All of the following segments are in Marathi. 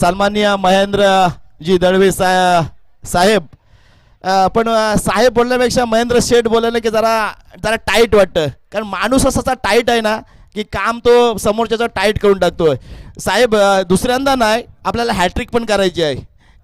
सन्मान्य महेंद्रजी जी सा साहेब. पण साहेब बोलण्यापेक्षा महेंद्र शेठ बोलले की जरा जरा टाईट वाटतं. कारण माणूस असा टाईट आहे ना की काम तो समोरच्याचा टाईट करून टाकतोय. साहेब दुसऱ्यांदा नाही आपल्याला हॅट्रिक पण करायची आहे.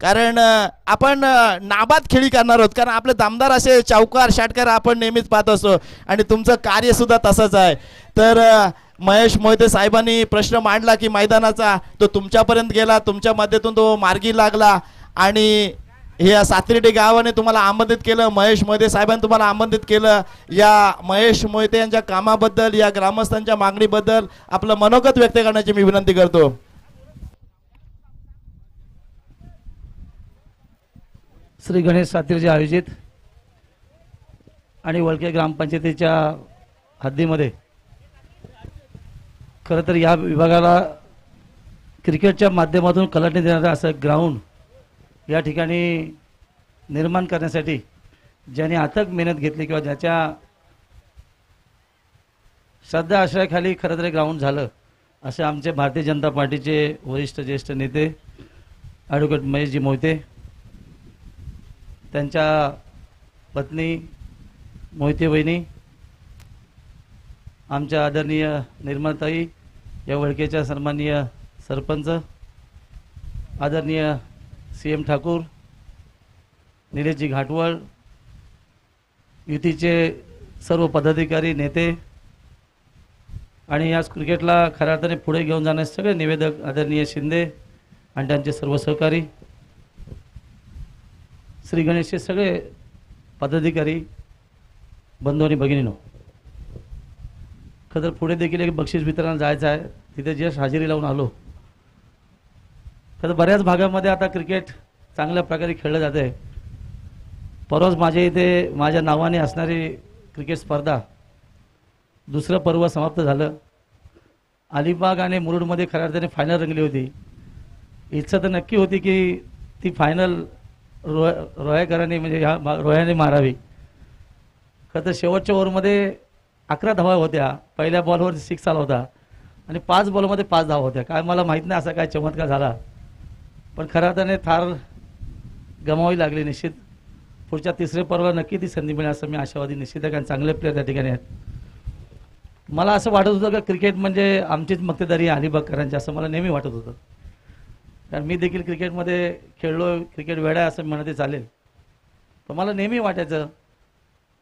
कारण आपण नाबाद खेळी करणार आहोत. कारण आपले दामदार असे चौकार षटकार आपण नेहमीच पाहत असतो. आणि तुमचं कार्यसुद्धा तसंच आहे. तर महेश मोहिते साहेबांनी प्रश्न मांडला की मैदानाचा तो तुमच्यापर्यंत गेला तुमच्या मध्येतून तो मार्गी लागला. आणि हे या गावाने तुम्हाला आमंत्रित केलं महेश मोहिते साहेबांनी तुम्हाला आमंत्रित केलं. या महेश मोहिते यांच्या कामाबद्दल या ग्रामस्थांच्या मागणीबद्दल आपलं मनोगत व्यक्त करण्याची मी विनंती करतो. श्री गणेश सातीरचे आयोजित आणि वळके ग्रामपंचायतीच्या हद्दीमध्ये. खरं तर या विभागाला क्रिकेटच्या माध्यमातून कलाटणी देणारं असं ग्राउंड या ठिकाणी निर्माण करण्यासाठी ज्याने अथक मेहनत घेतली किंवा ज्याच्या श्रद्धा आश्रयाखाली खरं तर ग्राउंड झालं असे आमचे भारतीय जनता पार्टीचे वरिष्ठ ज्येष्ठ नेते ॲडव्होकेट महेशजी मोहिते त्यांच्या पत्नी मोहिते वहिनी आमच्या आदरणीय निर्मलताई या वळकेच्या सन्माननीय सरपंच आदरणीय सी एम ठाकूर निलेशजी घाटवळ युतीचे सर्व पदाधिकारी नेते आणि याच क्रिकेटला खऱ्या अर्थाने पुढे घेऊन जाणारे सगळे निवेदक आदरणीय शिंदे आणि त्यांचे सर्व सहकारी श्री गणेशचे सगळे पदाधिकारी बंधू आणि भगिनीनो खरं पुढे देखील एक बक्षीस वितरण जायचं आहे. तिथे जस्ट हजेरी लावून आलो. खरं बऱ्याच भागामध्ये आता क्रिकेट चांगल्या प्रकारे खेळलं जातं आहे परवाच माझ्या इथे माझ्या नावाने असणारी क्रिकेट स्पर्धा दुसरं पर्व समाप्त झालं. अलिबाग आणि मुरुडमध्ये खऱ्या अर्थाने फायनल रंगली होती. इच्छा तर नक्की होती की ती फायनल रो रोयाकरांनी म्हणजे ह्या रोयाने मारावी. खरं तर शेवटच्या ओव्हरमध्ये अकरा धावा होत्या. पहिल्या बॉलवर सिक्स आला होता. आणि पाच बॉलमध्ये पाच धावा होत्या. काय मला माहीत नाही असा काय चमत्कार झाला. पण खऱ्या अर्थाने थार गमावी लागली निश्चित. पुढच्या तिसऱ्या पर्वाला नक्की ती संधी मिळेल असं मी आशावादी निश्चित आहे कारण चांगले प्लेयर त्या ठिकाणी आहेत. मला असं वाटत होतं का क्रिकेट म्हणजे आमचीच मक्तेदारी आहे अलिबागकरांची असं मला नेहमी वाटत होतं. कारण मी देखील क्रिकेटमध्ये खेळलो क्रिकेट वेडा असं म्हणते चालेल. पण मला नेहमी वाटायचं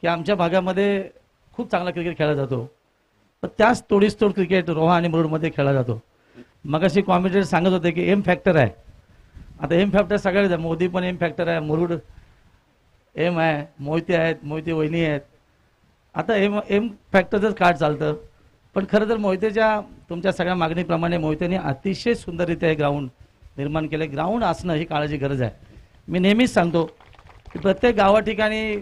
की आमच्या भागामध्ये खूप चांगला क्रिकेट खेळला जातो. पण त्याच तोडीस तोड क्रिकेट रोहा आणि मुरुडमध्ये खेळला जातो. मगाशी कॉम्पिटेटर सांगत होते की एम फॅक्टर आहे. आता एम फॅक्टर सगळ्याच आहे मोदी पण एम फॅक्टर आहे मुरुड एम आहे मोहिते आहेत मोहिते वहिनी आहेत. आता एम एम फॅक्टरचंच कार्ड चालतं. पण खरं तर मोहितेच्या तुमच्या सगळ्या मागणीप्रमाणे मोहितेने अतिशय सुंदररित्या हे ग्राउंड निर्माण केलं. ग्राउंड असणं ही काळाची गरज आहे. मी नेहमीच सांगतो की प्रत्येक गावा ठिकाणी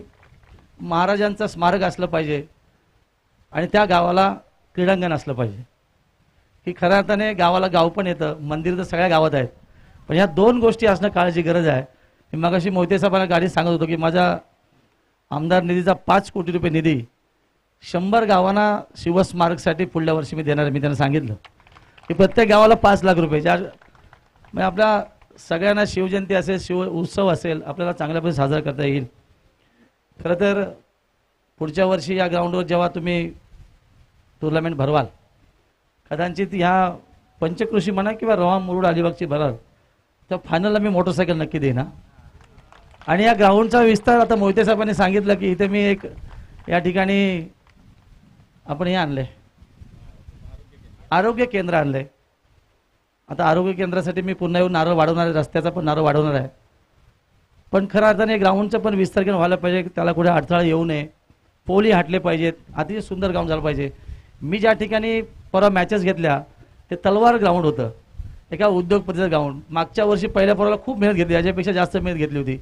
महाराजांचं स्मारक असलं पाहिजे आणि त्या गावाला क्रीडांगण असलं पाहिजे. की खऱ्या अर्थाने गावाला गाव पण येतं मंदिर तर सगळ्या गावात आहेत. पण ह्या दोन गोष्टी असणं काळाची गरज आहे. मी मगाशी मोहिते साहेबांना गाडीत सांगत होतो की माझ्या आमदार निधीचा पाच कोटी रुपये निधी शंभर गावांना शिवस्मारकसाठी पुढल्या वर्षी मी देणार मी त्यांना सांगितलं. की प्रत्येक गावाला पाच लाख रुपये. ज्या म्हणजे आपल्या सगळ्यांना शिवजयंती असेल शिव उत्सव असेल आपल्याला चांगल्या साजरा करता येईल. खरं तर पुढच्या वर्षी या ग्राउंडवर जेव्हा तुम्ही टुर्नामेंट भरवाल कदाचित ह्या पंचकृषी म्हणा किंवा रवा मुरुड अलिबागची भराल तर फायनलला मी मोटरसायकल नक्की देईन. आणि या ग्राउंडचा विस्तार आता मोहिते साहेबांनी सांगितलं की इथे मी एक या ठिकाणी आपण हे आणले आरोग्य केंद्र आणलंय. आता आरोग्य केंद्रासाठी मी पुन्हा येऊन नारळ वाढवणार आहे रस्त्याचा पण नारळ वाढवणार आहे. पण खरं अर्थाने ग्राउंडचं पण विस्तारीकरण व्हायला पाहिजे त्याला कुठे अडथळा येऊ नये. पोली हटले पाहिजेत अतिशय सुंदर ग्राउंड झालं पाहिजे. मी ज्या ठिकाणी परवा मॅचेस घेतल्या ते तलवार ग्राउंड होतं. एका उद्योगपतीचं ग्राउंड मागच्या वर्षी पहिल्या परवाला खूप मेहनत घेतली याच्यापेक्षा जास्त मेहनत घेतली होती.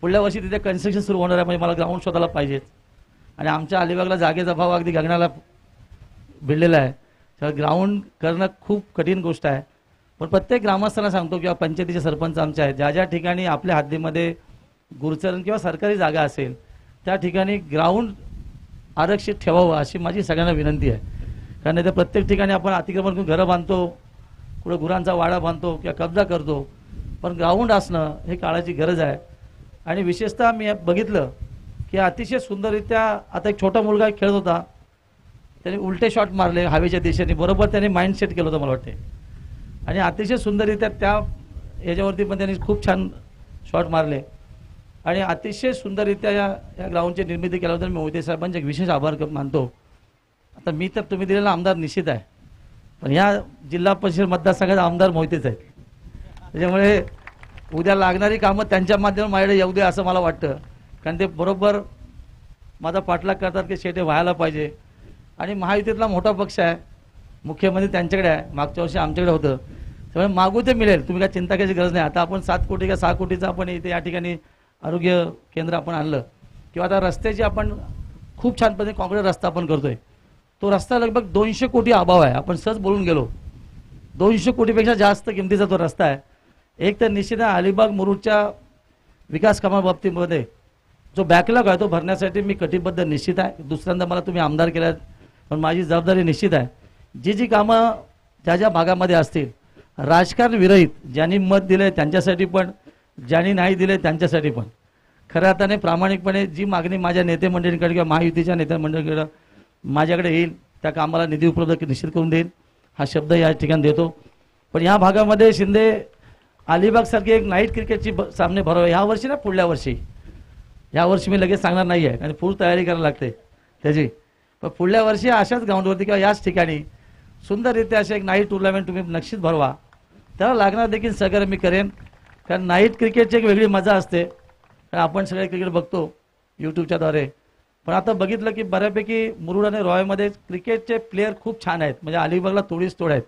पुढल्या वर्षी तिथे कन्स्ट्रक्शन सुरू होणार आहे म्हणजे मला ग्राउंड स्वतःला पाहिजेत. आणि आमच्या अलिबागला जागेचा भाव अगदी गगनाला भिडलेला आहे. तर ग्राउंड करणं खूप कठीण गोष्ट आहे. पण प्रत्येक ग्रामस्थांना सांगतो किंवा पंचायतीचे सरपंच आमचे आहेत ज्या ज्या ठिकाणी आपल्या हद्दीमध्ये गुरुचरण किंवा सरकारी जागा असेल त्या ठिकाणी ग्राउंड आरक्षित ठेवावं अशी माझी सगळ्यांना विनंती आहे. कारण नाही प्रत्येक ठिकाणी आपण अतिक्रमण करून घरं बांधतो कुठं गुरांचा वाडा बांधतो किंवा कब्जा करतो पण ग्राउंड असणं हे काळाची गरज आहे. आणि विशेषतः मी बघितलं की अतिशय सुंदररित्या आता एक छोटा मुलगा खेळत होता त्याने उलटे शॉट मारले हवेच्या दिशेने. बरोबर त्याने माइंड सेट केलं होतं मला वाटते आणि अतिशय सुंदररित्या त्या याच्यावरती पण त्यांनी खूप छान शॉट मारले. आणि अतिशय सुंदररित्या या या ग्राउंडची निर्मिती केल्याबद्दल मी मोदी साहेबांचे एक विशेष आभार मानतो. आता मी तर तुम्ही दिलेला आमदार निश्चित आहे. पण ह्या जिल्हा परिषद मतदारसंघाचा आमदार मोहितेच आहेत. त्याच्यामुळे उद्या लागणारी कामं त्यांच्या माध्यमातून माझ्याकडे येऊ दे असं मला वाटतं. कारण ते बरोबर माझा पाठलाग करतात की शेटे व्हायला पाहिजे. आणि महायुतीतला मोठा पक्ष आहे. मुख्यमंत्री त्यांच्याकडे आहे. मागच्या वर्षी आमच्याकडे होतं. त्यामुळे मागू ते मिळेल. तुम्ही काय चिंता करायची गरज नाही. आता आपण सात कोटी का सहा कोटीचं आपण इथे या ठिकाणी आरोग्य केंद्र आपण आणलं. किंवा आता रस्त्याची आपण खूप छान पद्धतीने काँक्रीट रस्ता आपण करतोय. तो रस्ता लगभग दोनशे कोटी अभाव आहे. आपण सहज बोलून गेलो. दोनशे कोटीपेक्षा जास्त किमतीचा तो रस्ता आहे. एक तर निश्चित आहे अलिबाग मुरुडच्या विकास कामाबाबतीमध्ये जो बॅकलॉग आहे तो भरण्यासाठी मी कटिबद्ध निश्चित आहे. दुसऱ्यांदा मला तुम्ही आमदार केल्यात पण माझी जबाबदारी निश्चित आहे. जी जी कामं ज्या ज्या भागामध्ये असतील राजकारण विरहित ज्यांनी मत दिलं त्यांच्यासाठी पण ज्यांनी नाही दिले त्यांच्यासाठी पण. खऱ्या अर्थाने प्रामाणिकपणे जी मागणी माझ्या नेते मंडळींकडे किंवा महायुतीच्या नेते मंडळीकडे माझ्याकडे येईल त्या कामाला निधी उपलब्ध निश्चित करून देईल. हा शब्द या ठिकाणी देतो. पण या भागामध्ये शिंदे अलिबागसारखी एक नाईट क्रिकेटची सामने भरावे ह्या वर्षी ना पुढल्या वर्षी. यावर्षी मी लगेच सांगणार नाही आहे आणि पूर्ण तयारी करायला लागते. त्याची. पण पुढल्या वर्षी अशाच ग्राउंडवरती किंवा याच ठिकाणी सुंदररित्या असे एक नाईट टुर्नामेंट तुम्ही नक्कीच भरवा. त्याला लागणार देखील सगळं मी करेन. कारण नाईट क्रिकेटची एक वेगळी मजा असते. कारण आपण सगळे क्रिकेट बघतो यूट्यूबच्याद्वारे पण आता बघितलं की बऱ्यापैकी मुरुड आणि रॉयमध्ये क्रिकेटचे प्लेयर खूप छान आहेत. म्हणजे अलिबागला तोडीस तोड आहेत.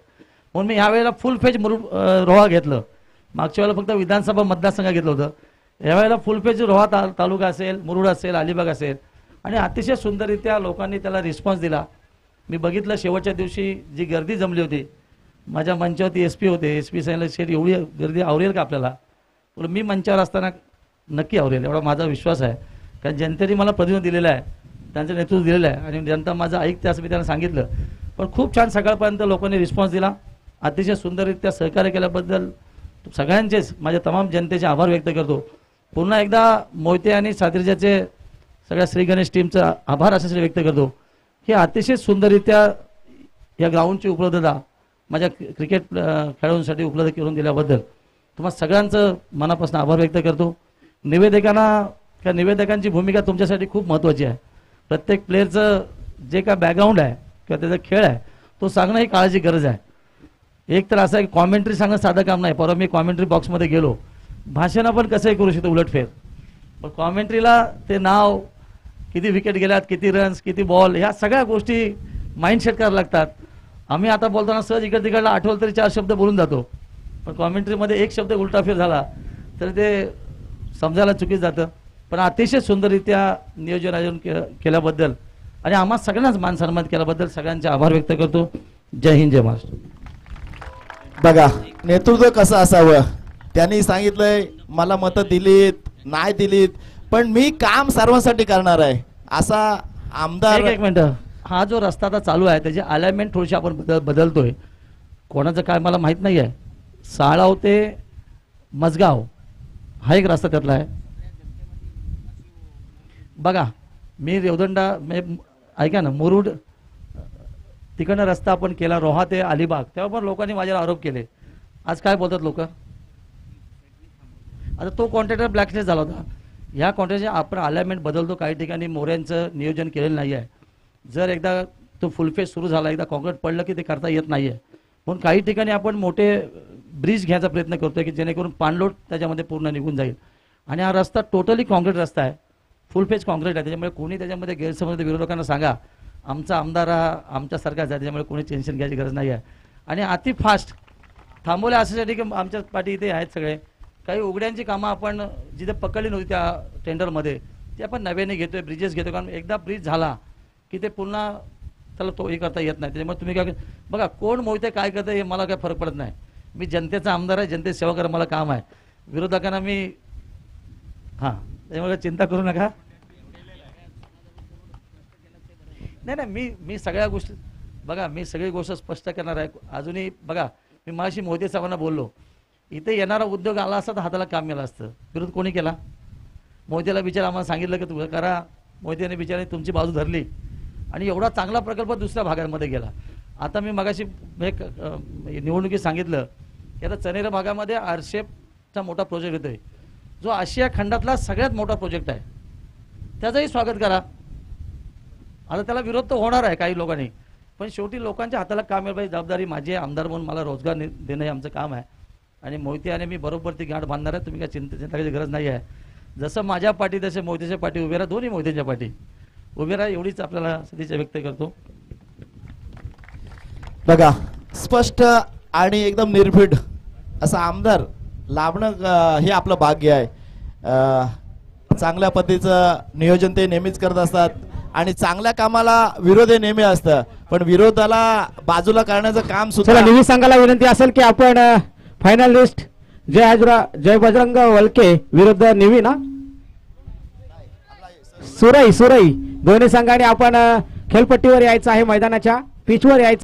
म्हणून मी ह्यावेळेला फुल फेज मुरुड रोहा घेतलं. मागच्या वेळेला फक्त विधानसभा मतदारसंघ घेतलं होतं. यावेळेला फुल फेज रोहा ता तालुका असेल मुरुड असेल अलिबाग असेल. आणि अतिशय सुंदररित्या लोकांनी त्याला रिस्पॉन्स दिला. मी बघितलं शेवटच्या दिवशी जी गर्दी जमली होती माझ्या मंचावरती एस पी होते. एस पी सांगितलं शेठ एवढी गर्दी आवरेल का आपल्याला? पण मी मंचावर असताना नक्की आवरेल एवढा माझा विश्वास आहे. कारण जनतेने मला प्रतिनिधी दिलेला आहे त्यांचं नेतृत्व दिलेलं आहे आणि जनता माझं ऐकते असं मी त्यांना सांगितलं. पण खूप छान सकाळपर्यंत लोकांनी रिस्पॉन्स दिला. अतिशय सुंदररित्या सहकार्य केल्याबद्दल सगळ्यांचेच माझ्या तमाम जनतेचे आभार व्यक्त करतो. पुन्हा एकदा मोहिते आणि सातिर्जाचे सगळ्या श्री गणेश टीमचा आभार अशासाठी व्यक्त करतो. हे अतिशय सुंदररित्या या ग्राउंडची उपलब्धता माझ्या क्रिकेट खेळाडूंसाठी उपलब्ध करून दिल्याबद्दल तुम्हाला सगळ्यांचं मनापासून आभार व्यक्त करतो. निवेदकांना त्या निवेदकांची भूमिका तुमच्यासाठी खूप महत्त्वाची आहे. प्रत्येक प्लेअरचं जे काय बॅकग्राऊंड आहे किंवा त्याचा खेळ आहे तो सांगणं ही काळाची गरज आहे. एक तर असं आहे कॉमेंट्री सांगणं साधं काम नाही परवा मी कॉमेंट्री बॉक्समध्ये गेलो. भाषण आपण कसंही करू शकतो उलटफेर. पण कॉमेंट्रीला ते नाव किती विकेट गेल्यात किती रन्स किती बॉल ह्या सगळ्या गोष्टी माइंडसेट करायला लागतात. आम्ही आता बोलताना सहज इकडे तिकडला आठवलं तरी चार शब्द बोलून जातो. पण कॉमेंट्रीमध्ये एक शब्द उलटाफेर झाला तर ते समजायला चुकीच जातं. पण अतिशय सुंदररित्या नियोजन आयोजन के केल्याबद्दल आणि आम्हा सगळ्यांनाच मान सन्मान केल्याबद्दल सगळ्यांचे आभार व्यक्त करतो. जय हिंद जय महाराष्ट्र. बघा नेतृत्व कसं असावं? त्यांनी सांगितलंय मला मतं दिलीत नाही दिलीत. पण मी काम सर्वांसाठी करणार आहे. असा आमदार एक एक मिनिट. हा जो रस्ता आता चालू आहे त्याची अलाइनमेंट थोडीशी आपण बदल बदलतोय. कोणाचं काय मला माहीत नाही आहे साळाव ते मजगाव हा एक रस्ता त्यातला आहे. बघा मी रेवदंडा ऐका ना मुरुड तिकडनं रस्ता आपण केला रोहा ते अलिबाग. तेव्हा पण लोकांनी माझ्यावर आरोप केले. आज काय बोलतात लोक? आता तो कॉन्ट्रॅक्टर ब्लॅकलिस्ट झाला होता. ह्या कॉन्ट्रॅक्टचे आपण अलाइनमेंट बदलतो काही ठिकाणी. मोऱ्यांचं नियोजन केलेलं नाही आहे जर एकदा तो फुलफेस सुरू झाला एकदा कॉन्क्रीट पडलं की ते करता येत नाही आहे म्हणून काही ठिकाणी आपण मोठे ब्रिज घ्यायचा प्रयत्न करतोय की जेणेकरून पाणलोट त्याच्यामध्ये पूर्ण निघून जाईल. आणि हा रस्ता टोटली कॉन्क्रीट रस्ता आहे. फुल फेज कॉन्क्रीट आहे. त्याच्यामुळे कोणी त्याच्यामध्ये गैरसमज विरोधकांना सांगा. आमचा आमदार हा आमच्यासारखाच आहे. त्याच्यामुळे कोणी टेन्शन घ्यायची गरज नाही आहे आणि अति फास्ट थांबवल्या अशासाठी की आमच्या पाठी इथे आहेत सगळे. काही उघड्यांची कामं आपण जिथे पकडली नव्हती त्या टेंडरमध्ये ते आपण नव्याने घेतोय ब्रिजेस घेतो कारण एकदा ब्रिज झाला की ते पुन्हा त्याला तो हे करता येत नाही. त्याच्यामुळे तुम्ही काय बघा कोण मोहिते काय करतं हे मला काय फरक पडत नाही. मी जनतेचा आमदार आहे जनतेची सेवा करा मला काम आहे. विरोधकांना मी हां त्यामुळे चिंता करू नका. नाही नाही मी मी सगळ्या गोष्टी बघा मी सगळी गोष्ट स्पष्ट करणार आहे. अजूनही बघा मी माझी मोदी साहेबांना बोललो. इथे येणारा उद्योग आला असता तर हाताला काम मिळालं असतं. विरोध कोणी केला? मोदीला बिचारा आम्हाला सांगितलं की तुम्ही करा. मोदीने बिचाराने तुमची बाजू धरली. आणि एवढा चांगला प्रकल्प दुसऱ्या भागांमध्ये गेला. आता मी मगाशी एक निवडणुकीत सांगितलं की आता चनेरा भागामध्ये आरशेपचा मोठा प्रोजेक्ट येतोय. जो आशिया खंडातला सगळ्यात मोठा प्रोजेक्ट आहे. त्याचंही स्वागत करा. आता त्याला विरोध तर होणार आहे काही लोकांनी. पण शेवटी लोकांच्या हाताला काम मिळालं पाहिजे. जबाबदारी माझी आमदार म्हणून मला रोजगार देणं हे आमचं काम आहे. आणि मोहिते आणि मी बरोबर ती गाठ बांधणार आहे तुम्ही काय चिंता चिंता करायची गरज नाही आहे. जसं माझ्या पाठी तसे मोहितेच्या पाठी उभे राहा दोन्ही मोहितेच्या पाठी. उभे राहा एवढीच आपल्याला सदिच्छा व्यक्त करतो. बघा स्पष्ट आणि एकदम निर्भीड असा आमदार लाभणं हे आपलं भाग्य आहे. चांगल्या पद्धतीचं नियोजन ते नेहमीच करत असतात आणि चांगल्या कामाला विरोध हे नेहमी असतं. पण विरोधाला बाजूला करण्याचं काम सुद्धा चला निवी संघाला विनंती असेल की आपण फायनलिस्ट जय हजरा जय बजरंग वलके विरुद्ध निवी ना सुरई सुरई दोन्ही संघाने आपण खेळपट्टीवर यायचं आहे मैदानाच्या पिचवर यायचं